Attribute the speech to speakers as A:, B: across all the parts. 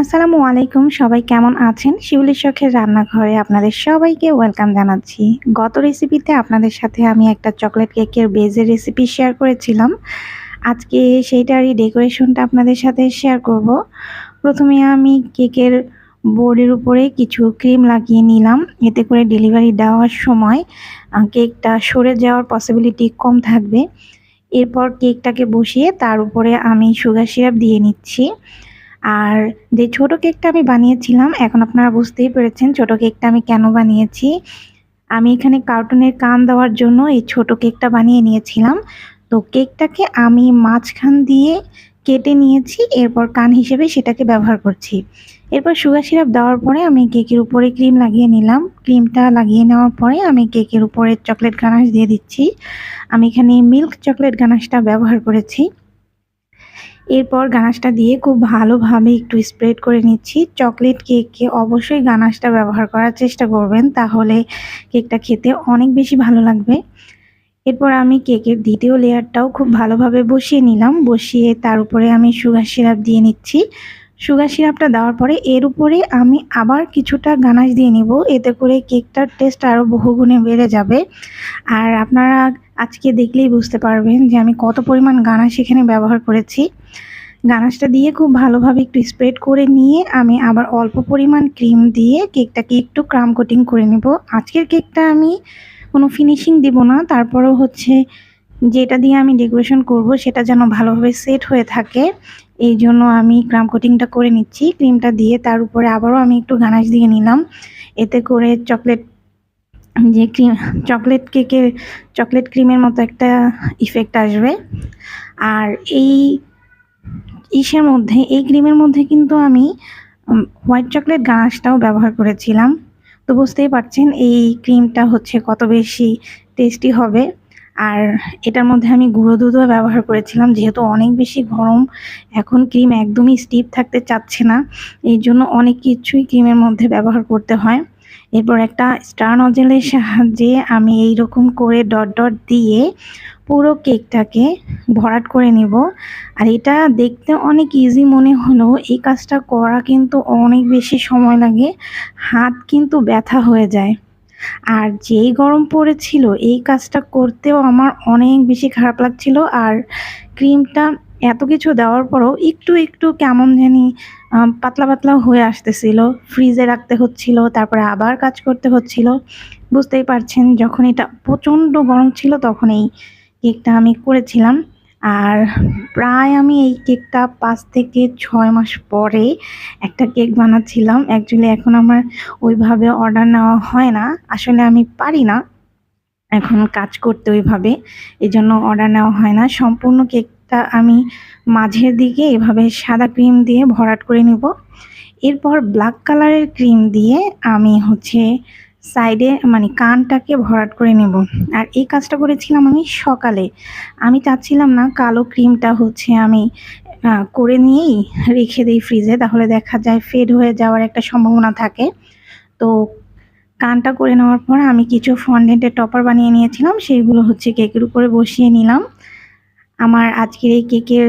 A: আসসালামু আলাইকুম, সবাই কেমন আছেন? শিউলি শখের রান্নাঘরে আপনাদের সবাইকে ওয়েলকাম জানাচ্ছি। গত রেসিপিতে আপনাদের সাথে আমি একটা চকলেট কেকের বেজের রেসিপি শেয়ার করেছিলাম। আজকে সেইটারই ডেকোরেশনটা আপনাদের সাথে শেয়ার করব। প্রথমে আমি কেকের বোর্ডের উপরে কিছু ক্রিম লাগিয়ে নিলাম। এতে করে ডেলিভারি দেওয়ার সময় কেকটা সরে যাওয়ার পসিবিলিটি কম থাকবে। এরপর কেকটাকে বসিয়ে তার উপরে আমি সুগার সিরাপ দিয়ে নিচ্ছি। আর যে ছোট কেকটা আমি বানিয়েছিলাম, এখন আপনারা বুঝতেই পেরেছেন ছোট কেকটা আমি কেন বানিয়েছি। আমি এখানে কার্টুনের কান দেওয়ার জন্য এই ছোট কেকটা বানিয়ে নিয়েছিলাম। তো কেকটাকে আমি মাঝখান দিয়ে কেটে নিয়েছি, এরপর কান হিসেবে সেটাকে ব্যবহার করছি। এরপর সুগার সিরাপ দেওয়ার পরে আমি কেকের উপরে ক্রিম লাগিয়ে নিলাম। ক্রিমটা লাগিয়ে নেওয়ার পরে আমি কেকের উপরে চকলেট গানাশ দিয়ে দিচ্ছি। আমি এখানে মিল্ক চকলেট গানাশটা ব্যবহার করেছি। এরপর গানাশটা দিয়ে খুব ভালোভাবে একটু স্প্রেড করে নিচ্ছি। চকলেট কেককে অবশ্যই গানাশটা ব্যবহার করার চেষ্টা করবেন, তাহলে কেকটা খেতে অনেক বেশি ভালো লাগবে। এরপর আমি কেকের দ্বিতীয় লেয়ারটাও খুব ভালোভাবে বসিয়ে নিলাম। বসিয়ে তার উপরে আমি সুগার সিরাপ দিয়ে নিচ্ছি। সুগার সিরাপটা দেওয়ার পরে এর উপরে আমি আবার কিছুটা গানাশ দিয়ে নিব। এতে করে কেকটার টেস্ট আরও বহুগুণে বেড়ে যাবে। আর আপনারা আজকে দেখলেই বুঝতে পারবেন যে আমি কত পরিমাণ গানাশ এখানে ব্যবহার করেছি। গানাশটা দিয়ে খুব ভালোভাবে একটু স্প্রেড করে নিয়ে আমি আবার অল্প পরিমাণ ক্রিম দিয়ে কেকটাকে একটু ক্রাম কোটিং করে নেব। আজকের কেকটা আমি কোনো ফিনিশিং দিব না, তারপরেও হচ্ছে যেটা দিয়ে আমি ডেকোরেশন করব সেটা যেন ভালোভাবে সেট হয়ে থাকে, এই জন্য আমি ক্রাম কোটিংটা করে নিচ্ছি। ক্রিমটা দিয়ে তার উপরে আবারও আমি একটু গানাশ দিয়ে নিলাম। এতে করে চকলেট যে ক্রিম চকলেট কেকের চকলেট ক্রিমের মতো একটা ইফেক্ট আসবে। আর এই ইসের মধ্যে, এই ক্রিমের মধ্যে কিন্তু আমি হোয়াইট চকলেট গানাশটাও ব্যবহার করেছিলাম। তো বুঝতেই পারছেন এই ক্রিমটা হচ্ছে কত বেশি টেস্টি হবে। আর এটার মধ্যে আমি গুঁড়ো দুধও ব্যবহার করেছিলাম, যেহেতু অনেক বেশি গরম, এখন ক্রিম একদমই স্টিপ থাকতে চাচ্ছে না। এই জন্য অনেক কিছুই ক্রিমের মধ্যে ব্যবহার করতে হয়। এরপর একটা স্টার নজেলের সাহায্যে আমি এই রকম করে ডট ডট দিয়ে পুরো কেকটাকে ভরাট করে নিব। আর এটা দেখতে অনেক ইজি মনে হলেও এই কাজটা করা কিন্তু অনেক বেশি সময় লাগে, হাত কিন্তু ব্যথা হয়ে যায়। আর যেই গরম পড়েছিল, এই কাজটা করতেও আমার অনেক বেশি খারাপ লাগছিল। আর ক্রিমটা এত কিছু দেওয়ার পরও একটু একটু কেমন জানি পাতলা পাতলা হয়ে আসতেছিল। ফ্রিজে রাখতে হচ্ছিল, তারপরে আবার কাজ করতে হচ্ছিল। বুঝতেই পারছেন, যখন এটা প্রচণ্ড গরম ছিল তখন এই কেকটা আমি করেছিলাম। আর প্রায় আমি এই কেকটা পাঁচ থেকে ছয় মাস পরে একটা কেক বানাচ্ছিলাম। অ্যাকচুয়ালি এখন আমার ওইভাবে অর্ডার নেওয়া হয় না। আসলে আমি পারি না এখন কাজ করতে ওইভাবে। এই জন্য অর্ডার নেওয়া হয় না। সম্পূর্ণ কেকটা আমি মাঝের দিকে এভাবে সাদা ক্রিম দিয়ে ভরাট করে নিব। এরপর ব্ল্যাক কালারের ক্রিম দিয়ে আমি হচ্ছে সাইডে মানে কানটাকে ভরাট করে নেব। আর এই কাজটা করেছিলাম আমি সকালে। আমি চাচ্ছিলাম না কালো ক্রিমটা হচ্ছে আমি করে নিয়েই রেখে দিই ফ্রিজে তাহলে দেখা যায় ফেড হয়ে যাওয়ার একটা সম্ভাবনা থাকে। তো কানটা করে নেওয়ার পর আমি কিছু ফন্ডেন্টের টপার বানিয়ে নিয়েছিলাম, সেইগুলো হচ্ছে কেকের উপরে বসিয়ে নিলাম। আমার আজকের এই কেকের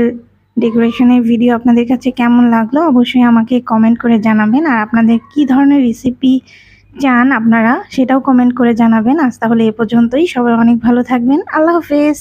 A: ডেকোরেশনের ভিডিও আপনাদের কাছে কেমন লাগল অবশ্যই আমাকে কমেন্ট করে জানাবেন। আর আপনাদের কি ধরনের রেসিপি চান আপনারা সেটাও কমেন্ট করে জানাবেন। আজ তাহলে এ পর্যন্তই। সবাই অনেক ভালো থাকবেন। আল্লাহ হাফেজ।